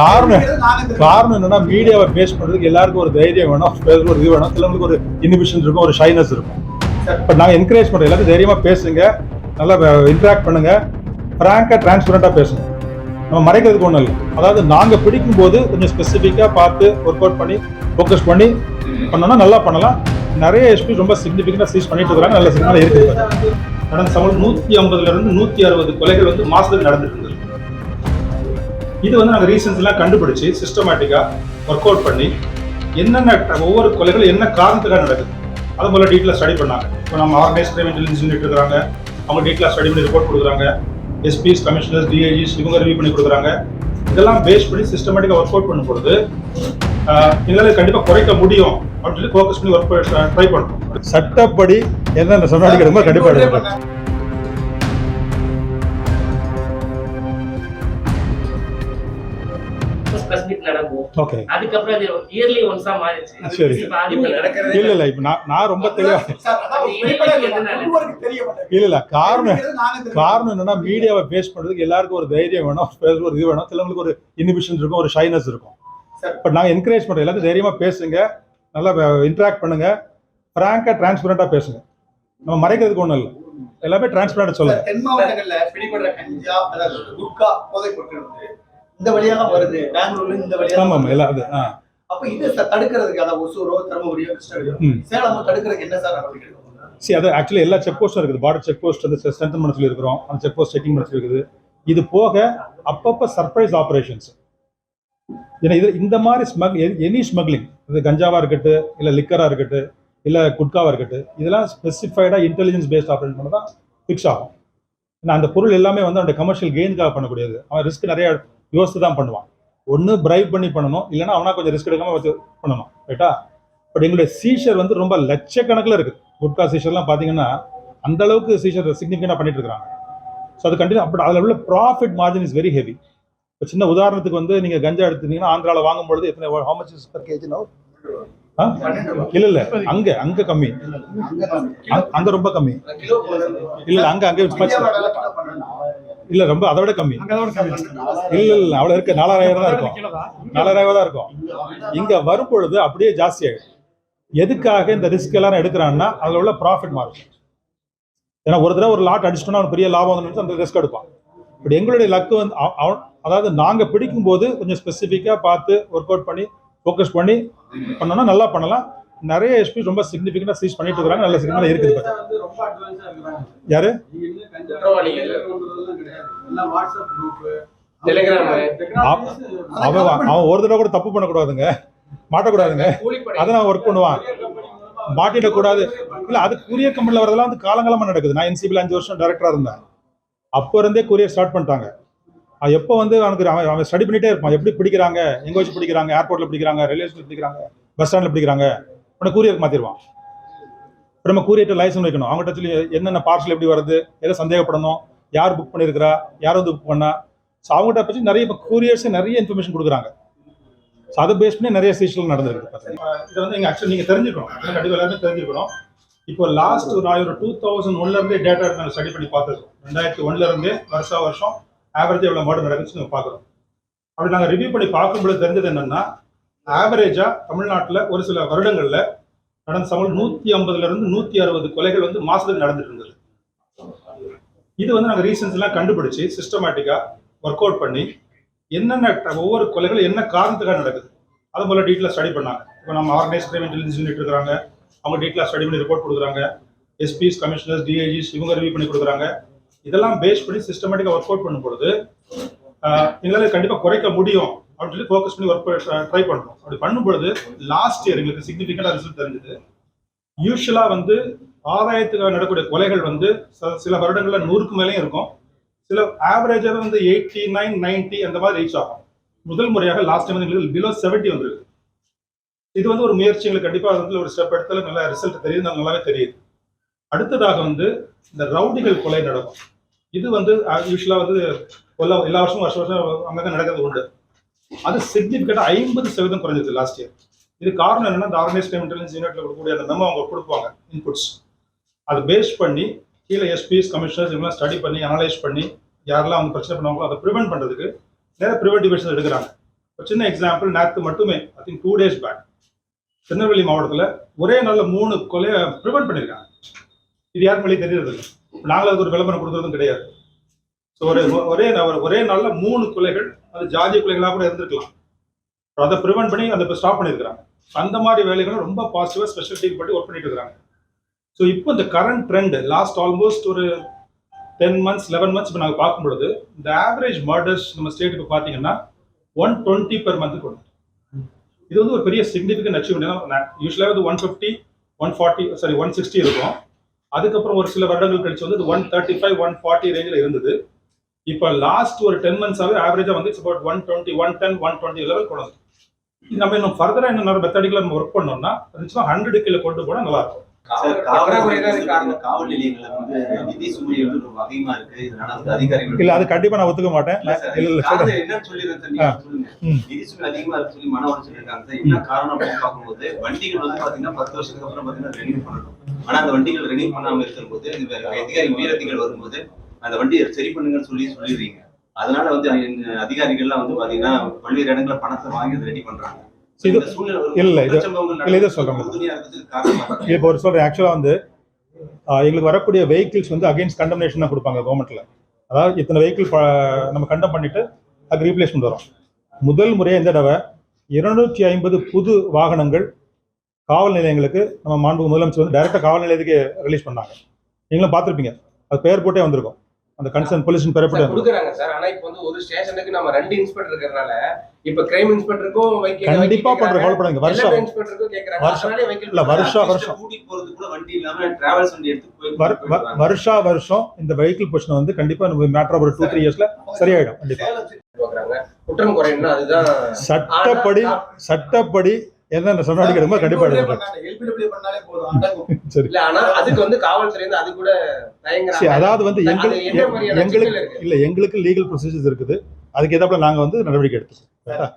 காரணம் காரணம் என்னன்னா மீடியாவை பேஸ் பண்றதுக்கு எல்லாருக்கும் ஒரு தைரியம் வேணும் பேசுறதுக்கு ஒரு இது வேணும் சிலவங்களுக்கு ஒரு இனிபிஷன் இருக்கும் ஒரு ஷைனஸ் இருக்கும். பட் நாங்கள் என்கரேஜ் பண்றோம் எல்லாரும் தைரியமா பேசுங்க நல்லா இன்டராக்ட் பண்ணுங்க ஃப்ராங்கா டிரான்ஸ்பரண்டா பேசுங்க. நம்ம மறைக்கிறதுக்கு ஒன்றும் இல்லை. அதாவது நாங்க பிடிக்கும் போது கொஞ்சம் ஸ்பெசிஃபிக்கா பார்த்து ஒர்க் அவுட் பண்ணி ஃபோக்கஸ் பண்ணி பண்ணோம்னா நல்லா பண்ணலாம். நிறைய எஸ்பி ரொம்ப சிக்னிஃபிகண்டா சீஸ் பண்ணிட்டு இருக்காங்க நல்ல சிக்னல் இருக்குது. கடந்த சமயம் நூத்தி ஐம்பதுல இருந்து நூத்தி அறுபது கொலைகள் வந்து மாசத்துக்கு நடந்துட்டு இது வந்து நாங்கள் ரீசன்ஸ் எல்லாம் கண்டுபிடிச்சு சிஸ்டமேட்டிக்கா ஒர்க் அவுட் பண்ணி என்னென்ன ஒவ்வொரு கொலைகள் என்ன காரணத்துக்காக நடக்குது அதை போல டீட்டெயிலாக ஸ்டடி பண்ணாங்க. இப்போ நம்ம ஆர்கனைஸ் கிரைம் இன்டெலிஜென்ஸ் யூனிட் இருக்கிறாங்க. அவங்க டீட்டெயிலாக ஸ்டடி பண்ணி ரிப்போர்ட் கொடுக்குறாங்க. எஸ்பிஸ் கமிஷனர்ஸ் டிஐஜிஸ் இவங்க ரிவ்யூ பண்ணி கொடுக்குறாங்க. இதெல்லாம் பேஸ் பண்ணி சிஸ்டமேட்டிக்காக ஒர்க் அவுட் பண்ணும் பொழுது இதனால கண்டிப்பாக குறைக்க முடியும் அப்படின்னு சொல்லி ஃபோக்கஸ் பண்ணி ஒர்க் ட்ரை பண்ணுறோம் சட்டப்படி என்னென்ன சொன்னாடிக்கிறோமோ கண்டிப்பாக நடக்கும். ஓகே அதுக்கப்புறம் அது இயர்லி ஒன்ஸா மாறிடுச்சு. சரி. இல்ல இல்ல. இப்ப நான் நான் ரொம்ப தெளிவா இல்ல. இல்ல இல்ல காரணம். காரணம் என்னன்னா மீடியாவை பேஸ் பண்றதுக்கு எல்லாருக்கும் ஒரு தைரியம் வேணும் ஒரு இது வேணும் சிலவங்களுக்கு ஒரு இனிபிஷன் இருக்கும் ஒரு ஷைனஸ் இருக்கும். பட் நாங்க என்கரேஜ் பண்றோம் எல்லாரும் தைரியமா பேசுங்க நல்லா இன்டராக்ட் பண்ணுங்க ஃப்ராங்கா டிரான்ஸ்பரண்டா பேசுங்க. நம்ம மறைக்கிறதுக்கு ஒண்ணும் இல்லை. எல்லாமே டிரான்ஸ்பரண்டா சொல்லுங்க. தென் மாவட்டங்கள்ல பிடிபடுற கஞ்சா அதாவது குட்கா போதைப் பொருட்கள் வந்து இந்த வழியா தான் வருது பெங்களூர்ல இந்த வழியா தான் ஆமா ஆமா வருது. எல்லாம் அது ஆ. அப்ப இது தடுக்கிறதுக்கு அதாவது ஒசூரோ தருமபுரியோ கிருஷ்ணகிரியோ. சேலமோ தடுக்கிறதுக்கு என்ன சார் நடவடிக்கை? சரி அது ஆக்சுவலி எல்லா செக் போஸ்டும் இருக்குது பார்டர் செக் போஸ்ட் வந்து ஸ்ட்ரென்தன் பண்ண சொல்லியிருக்கிறோம் அந்த செக் போஸ்ட் செக்கிங் பண்ண சொல்லியிருக்குது இது போக அப்பப்போ சர்ப்ரைஸ் ஆப்ரேஷன்ஸ் ஏன்னா இது இந்த மாதிரி ஸ்மக் எனி ஸ்மக்லிங் இது கஞ்சாவா இருக்கட்டும் இல்லை லிக்கரா இருக்கட்டும் இல்லை குட்காவா இருக்கட்டும் இதெல்லாம் ஸ்பெசிஃபைடாக இன்டெலிஜென்ஸ் பேஸ்ட் ஆப்ரேஷன் பண்ண தான் ஃபிக்ஸ் ஆகும் ஏன்னா அந்த பொருள் எல்லாமே வந்து அவனுடைய கமர்ஷியல் கெயினுக்காக பண்ணக்கூடியது அவன் ரிஸ்க் நிறைய யோசித்து தான் பண்ணுவான். ஒன்று பிரைப் பண்ணி பண்ணணும் இல்லைன்னா அவனா கொஞ்சம் ரிஸ்க் எடுக்காம வச்சு பண்ணணும். ரைட்டா பட் எங்களுடைய சீஷர் வந்து ரொம்ப லட்சக்கணக்கில் இருக்குது குட்கா சீஷர்லாம் பார்த்தீங்கன்னா அந்த அளவுக்கு சீஷர் சிக்னிஃபிகண்டாக பண்ணிட்டு இருக்காங்க ஸோ அது கண்டினியூ அப்படி அதில் உள்ள profit margin is very heavy இப்போ சின்ன உதாரணத்துக்கு வந்து நீங்கள் கஞ்சா எடுத்தீங்கன்னா ஆந்திராவில் வாங்கும்பொழுது எத்தனை how much is per KG no. இல்லை இல்லை அங்கே அங்கே கம்மி. அங்க- அங்க ரொம்ப கம்மி. இல்ல இல்ல அங்க அங்க இல்ல ரொம்ப அதை விட கம்மி. இல்ல இல்ல அவ்வளவு இருக்கு. நாலாயிரம் தான் இருக்கும். நாலாயிரம் தான் இருக்கும். இங்க வரும் பொழுது அப்படியே ஜாஸ்தி ஆயிடும். எதுக்காக இந்த ரிஸ்க் எல்லாரும் எடுக்கிறான்னா அதுல உள்ள ப்ராஃபிட் மாறும். ஏன்னா ஒரு தடவை ஒரு லாட் அடிச்சிட்டோம்னா அவனுக்கு பெரிய லாபம் வந்து அந்த ரிஸ்க் எடுப்பான். பட் எங்களுடைய லக்கு வந்து அவ- அவ- அதாவது நாங்க பிடிக்கும் போது கொஞ்சம் ஸ்பெசிஃபிக்கா பார்த்து ஒர்க் அவுட் பண்ணி ஃபோக்கஸ் பண்ணி பண்ணோம்னா நல்லா பண்ணலாம். நிறைய எஸ்பி ரொம்ப சிக்னிஃபிகண்டா சீஸ் பண்ணிட்டு இருக்காங்க நல்ல சிக்னல் இருக்குது இப்ப. ரொம்ப அட்வான்ஸா இருக்கிறாங்க. யாரு? அவன் அவன் ஒரு தடவை கூட தப்பு பண்ணக்கூடாதுங்க. மாட்டக்கூடாதுங்க. அதை நான் ஒர்க் பண்ணுவான். மாட்டிடக்கூடாது இல்ல அது கூரியர் கம்பெனில வரதெல்லாம் வந்து காலங்காலமா நடக்குது. நான் என்சிபியில் அஞ்சு வருஷம் டைரக்டரா இருந்தேன். அப்போ இருந்தே கூரியர் ஸ்டார்ட் பண்ணிட்டாங்க. அது எப்போ வந்து அவனுக்கு அவன் அவன் ஸ்டடி பண்ணிட்டே இருப்பான். எப்படி பிடிக்கிறாங்க? எங்க வச்சு பிடிக்கிறாங்க? ஏர்போர்ட்ல பிடிக்கிறாங்க? ரயில்வே ஸ்டேஷன் பிடிக்கிறாங்க? பஸ் ஸ்டாண்ட்ல பிடிக்கிறாங்க? உடனே கூரியர் மாற்றிடுவான் இப்போ நம்ம கூரியர்கிட்ட லைசன்ஸ் வைக்கணும். அவங்ககிட்ட சொல்லி என்னென்ன பார்சல் எப்படி வருது எதை சந்தேகப்படணும் யார் புக் பண்ணியிருக்கிறா யார் வந்து புக் பண்ணா. ஸோ அவங்ககிட்ட பற்றி நிறைய இப்போ கூரியர்ஸ் நிறைய இன்ஃபர்மேஷன் கொடுக்குறாங்க. ஸோ அதை பேஸ் பண்ணி நிறைய சீசல் நடந்திருக்கு. பார்த்தீங்கன்னா இதை வந்து நீங்கள் ஆக்சுவலி நீங்கள் தெரிஞ்சுக்கணும். இது கண்டிப்பாக எல்லாருமே தெரிஞ்சுக்கணும். இப்போ லாஸ்ட் நான் ஒரு டூ தௌசண்ட் ஒன்லருந்தே டேட்டா எடுத்து நாங்கள் ஸ்டடி பண்ணி பார்த்துருக்கோம். ரெண்டாயிரத்தி ஒன்ல இருந்தே வருஷா வருஷம் ஆவரேஜ் எவ்வளோ மாடல் நடக்குதுன்னு பார்க்குறோம். அப்படி நாங்கள் ரிவ்யூ பண்ணி பார்க்கும்போது தெரிஞ்சது என்னென்னா ஆவரேஜா தமிழ்நாட்டில் ஒரு சில வருடங்கள்ல நடந்த சமயம் நூத்தி ஐம்பதுல இருந்து நூத்தி அறுபது கொலைகள் வந்து மாசத்துக்கு நடந்துட்டு இருந்தது. இது வந்து நாங்கள் ரீசன்ஸ் எல்லாம் கண்டுபிடிச்சு சிஸ்டமேட்டிக்காக ஒர்க் அவுட் பண்ணி என்னென்ன ஒவ்வொரு கொலைகளும் என்ன காரணத்துக்காக நடக்குது அது போல டீட்டெயிலாக ஸ்டடி பண்ணாங்க. இப்போ நம்ம ஆர்கனைஸ் கிரைம் இன்டெலிஜென்ஸ் யூனிட் இருக்கிறாங்க அவங்க டீட்டெயிலாக ஸ்டடி பண்ணி ரிப்போர்ட் கொடுக்குறாங்க. எஸ்பிஸ் கமிஷனர்ஸ் டிஐஜிஸ் இவங்க ரிவ்யூ பண்ணி கொடுக்குறாங்க. இதெல்லாம் பேஸ் பண்ணி சிஸ்டமேட்டிக்காக ஒர்க் அவுட் பண்ணும்பொழுது எங்களால் கண்டிப்பாக குறைக்க முடியும். அப்படின்னு சொல்லி ஃபோக்கஸ் பண்ணி ஒர்க் ட்ரை பண்ணுறோம் அப்படி பண்ணும்பொழுது லாஸ்ட் இயர் எங்களுக்கு சிக்னிஃபிகண்டாக ரிசல்ட் தெரிஞ்சது. யூஸ்வலாக வந்து ஆதாயத்துக்காக நடக்கக்கூடிய கொலைகள் வந்து சில- சில வருடங்களில் நூறுக்கு மேலேயும் இருக்கும். சில ஆவரேஜாக வந்து எயிட்டி நைன் நைன்டி அந்த மாதிரி ரீச் ஆகும். முதல் முறையாக லாஸ்ட் டைம் வந்து எங்களுக்கு பிலோ செவன்ட்டி வந்துருக்கு. இது வந்து ஒரு முயற்சி எங்களுக்கு கண்டிப்பாக வந்து ஒரு ஸ்டெப் எடுத்தாலும் நல்ல ரிசல்ட் தெரியுது நல்லாவே தெரியுது. அடுத்ததாக வந்து இந்த ரவுடிகள் கொலை நடக்கும். இது வந்து யூஸ்வலாக வந்து எல்லா எல்லா வருஷமும் வருஷம் வருஷம் அங்கங்கே நடக்கிறது உண்டு. அது சிக்னிஃபிகண்டா ஐம்பது சதவீதம் குறைஞ்சது லாஸ்ட் இயர் இது காரணம் என்னன்னா இந்த ஆர்கனைஸ் இன்டெலிஜென்ஸ் யூனிட்ல கொடுக்கக்கூடிய அந்த மெமோ அவங்க கொடுப்பாங்க இன்புட்ஸ் அதை பேஸ் பண்ணி கீழே எஸ்பிஎஸ் கமிஷனர்ஸ் இவங்கெல்லாம் ஸ்டடி பண்ணி அனலைஸ் பண்ணி யாரெல்லாம் அவங்க பிரச்சனை பண்ணுவாங்களோ அதை ப்ரிவென்ட் பண்ணுறதுக்கு நிறைய ப்ரிவென்டிவ் மெஷர்ஸ் எடுக்கிறாங்க. ஒரு சின்ன எக்ஸாம்பிள் நேற்று மட்டுமே I think two days back Tirunelveli மாவட்டத்தில் ஒரே நாளில் மூணு கொலையை ப்ரிவென்ட் பண்ணியிருக்காங்க இது யாருக்கும் வெளியே தெரியறது இல்லை. நாங்களும் அதுக்கு ஒரு விளம்பரம் கொடுக்குறதும் கிடையாது. ஸோ ஒரே ஒரே ஒரே நாளில் மூணு கொலைகள் அது ஜாதி பிள்ளைகளாக கூட இருந்திருக்கலாம். அதை ப்ரிவென்ட் பண்ணி அதை இப்போ ஸ்டாப் பண்ணியிருக்கிறாங்க. அந்த மாதிரி வேலைகளும் ரொம்ப பாசிட்டிவாக ஸ்பெஷல் டீம் பண்ணி ஒர்க் பண்ணிட்டு இருக்காங்க ஸோ இப்போ இந்த கரண்ட் ட்ரெண்ட் லாஸ்ட் ஆல்மோஸ்ட் ஒரு டென் மந்த்ஸ் லெவன் மந்த்ஸ் இப்போ நாங்கள் பார்க்கும் பொழுது இந்த ஆவரேஜ் மர்டர்ஸ் நம்ம ஸ்டேட்டுக்கு பார்த்தீங்கன்னா ஒன் டுவெண்ட்டி பெர் மந்த் கொடுக்கும் இது வந்து ஒரு பெரிய சிக்னிஃபிகன்ட் அச்சீவ்மெண்ட் யூஸ்வலாக வந்து one fifty one forty sorry one sixty இருக்கும். அதுக்கப்புறம் ஒரு சில வருடங்கள் கழிச்சு வந்து one thirty five one forty ரேஞ்சில் இருந்தது. இப்போ லாஸ்ட் ஒரு டென் மந்த்ஸாகவே ஆவரேஜாக வந்து it's about one twenty one ten one twenty level கொண்டு வந்து இது நம்ம இன்னும் ஃபர்தராக இன்னும் மெத்தடிக்கலாக நம்ம ஒர்க் பண்ணோம்னா நிச்சயமாக ஹண்ட்ரட் கீழே கொண்டு போனால் நல்லா இருக்கும். சார், பற்றாக்குறை தான் காவல் இதுக்கு காரணம். காவல் நிலையங்கள்ல வந்து நிதி சுமை வந்து ரொம்ப அதிகமா இருக்கு. இதனால வந்து அதிகாரிகள் இல்லை அது கண்டிப்பாக நான் ஒத்துக்க மாட்டேன். நிதி சுமை அதிகமா இருக்கு சொல்லி மன உளைச்சல் இருக்காங்க. என்ன காரணம் அப்படின்னு பார்க்கும்போது வண்டிகள் வந்து பாத்தீங்கன்னா பத்து வருஷத்துக்கு அப்புறம் பாத்தீங்கன்னா ரெனியூ பண்ணணும். ஆனா அந்த வண்டிகள் ரெனியூ பண்ணாம இருக்கும்போது இந்த அதிகாரி உயரதிகள் வரும்போது அந்த வண்டியை சரி பண்ணுங்கன்னு சொல்லி சொல்லிடுறீங்க. அதனால வந்து அதிகாரிகள்லாம் வந்து பாத்தீங்கன்னா பல்வேறு இடங்கள்ல பணத்தை வாங்கி அதை ரெடி பண்றாங்க. இது- இல்ல, இது- இல்ல, இதை சொல்றேன். இப்போ ஒரு சொல்கிறேன் ஆக்சுவலாக வந்து எங்களுக்கு வரக்கூடிய வெஹிக்கிள்ஸ் வந்து அகைன்ஸ்ட் கண்டம்னேஷன் தான் கொடுப்பாங்க கவர்மெண்ட்டில் அதாவது இத்தனை வெஹிக்கிள் நம்ம கண்டம் பண்ணிட்டு அதுக்கு ரீப்ளேஸ்மெண்ட் வரும். முதல் முறையாக இந்த தடவை இருநூற்றி ஐம்பது புது வாகனங்கள் காவல் நிலையங்களுக்கு நம்ம மாண்பு முதலமைச்சர் வந்து டைரெக்டாக காவல் நிலையத்துக்கு ரிலீஸ் பண்ணாங்க. நீங்களும் பார்த்துருப்பீங்க. அது பெயர் போட்டே வந்திருக்கும். அந்த கன்சர்ன் சார் வந்திருக்கும் கொடுக்குறாங்க சார். ஆனா இப்போ வந்து ஒரு ஸ்டேஷனுக்கு நம்ம ரெண்டு இன்ஸ்பெக்டர் இருக்கிறதுனால இப்ப கிரைம் இன்ஸ்பெக்டருக்கும் கண்டிப்பா பண்ற கவலை பண்ணுங்க வருஷம். இன்ஸ்பெக்டருக்கும் கேக்குறாங்க. வருஷம். இல்ல, வருஷம் வருஷம். கூட்டிட்டு போறதுக்கு கூட வண்டி இல்லாம டிராவல்ஸ் வண்டி எடுத்து போய். வருஷா வருஷம் இந்த வெஹிக்கிள் பொசிஷன் வந்து கண்டிப்பாக நம்ம மேட்டர் ஆஃப் ஒரு டூ த்ரீ இயர்ஸ்ல சரியாயிடும். கண்டிப்பா. குற்றம் குறையணும்னா அதுதான் சட்டப்படி சட்டப்படி என்ன நடவடிக்கை எடுக்குமோ கண்டிப்பா சரி. அதுக்கு வந்து காவல்துறை அது கூட அதாவது வந்து எங்களுக்கு எங்களுக்கு இல்ல எங்களுக்கு லீகல் ப்ரொசீஜர்ஸ் இருக்குது. அதுக்கு ஏதாப்புல நாங்க வந்து நடவடிக்கை எடுத்துக்கோம்